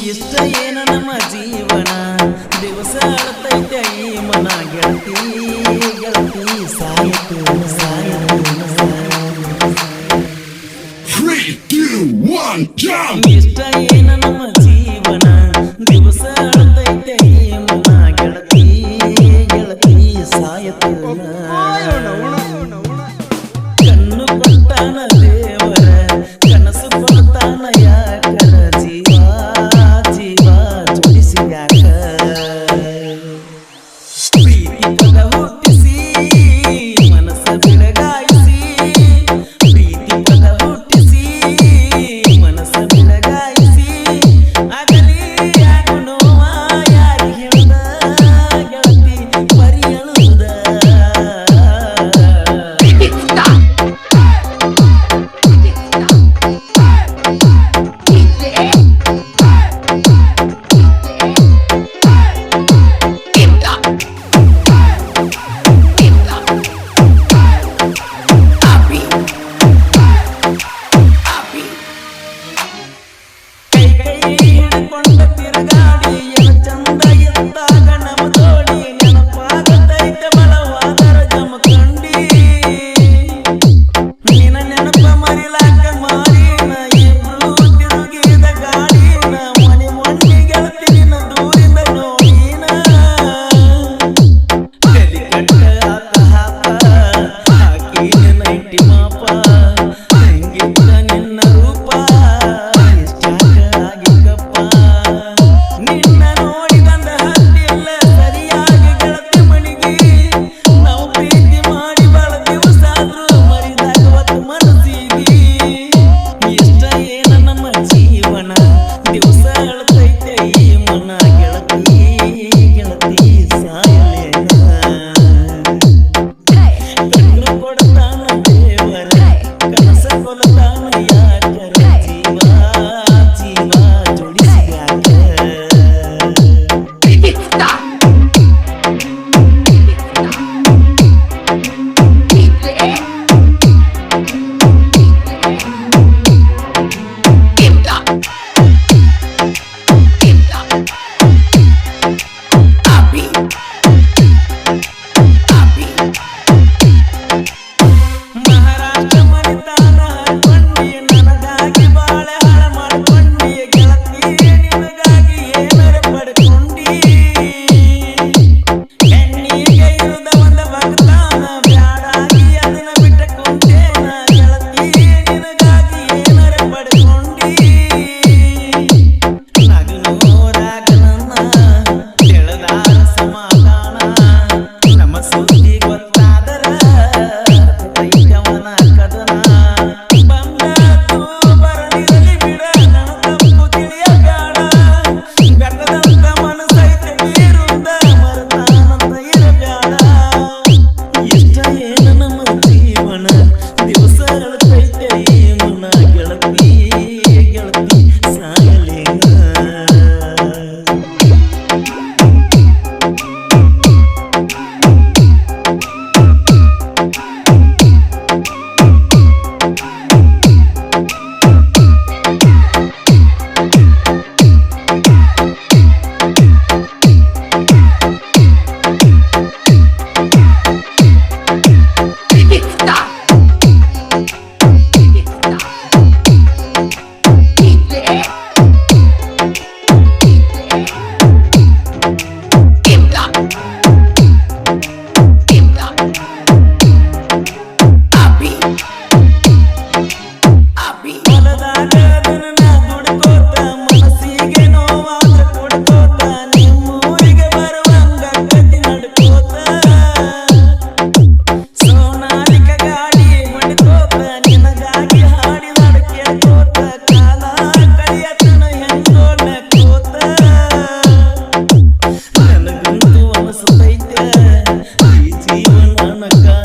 ಇಷ್ಟ ಏನ ನಮ್ಮ ಜೀವನ? ದಿವಸ ಅಳತೈತೆ ಈ ಮನ. ಗೆಳತಿ ಗೆಳತಿ ಸಾಯಿತು ಸಾಯಿತು ಇಷ್ಟ ಏನ ನಮ್ಮ ಜೀವನ? ದಿವಸ ಅಳತೈತೆ ಈ ಮನ. ಗೆಳತಿ ಗೆಳತಿ ಸಾಯತು உனக்கா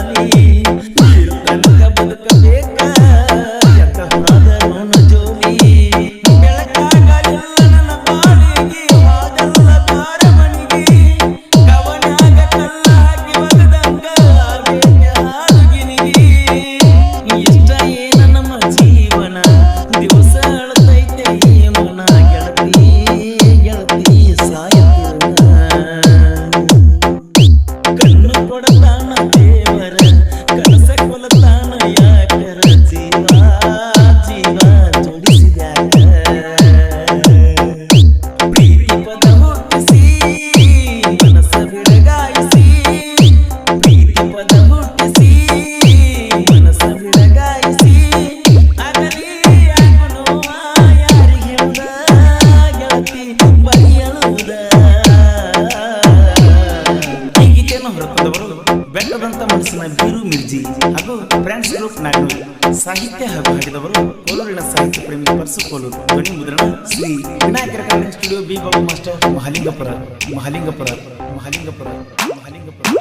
ಜಿ ಹಾಗೂ ಬ್ರಾಂಚ್ ಗ್ರೂಪ್ ನಾಗನೂರು ಸಾಹಿತ್ಯ ಹಾಗೂ ಹಾಡಿದವರು ಕೋಲೂರಿನ ಸಾಹಿತ್ಯ ಪ್ರೇಮಿ ಪರ್ಸು ಕೋಲೂರು ಧ್ವನಿ ಮುದ್ರಣ Shri ವಿನಾಯಕರ college studio B Babu master Mahalingapura Mahalingapura Mahalingapura Mahalingapura.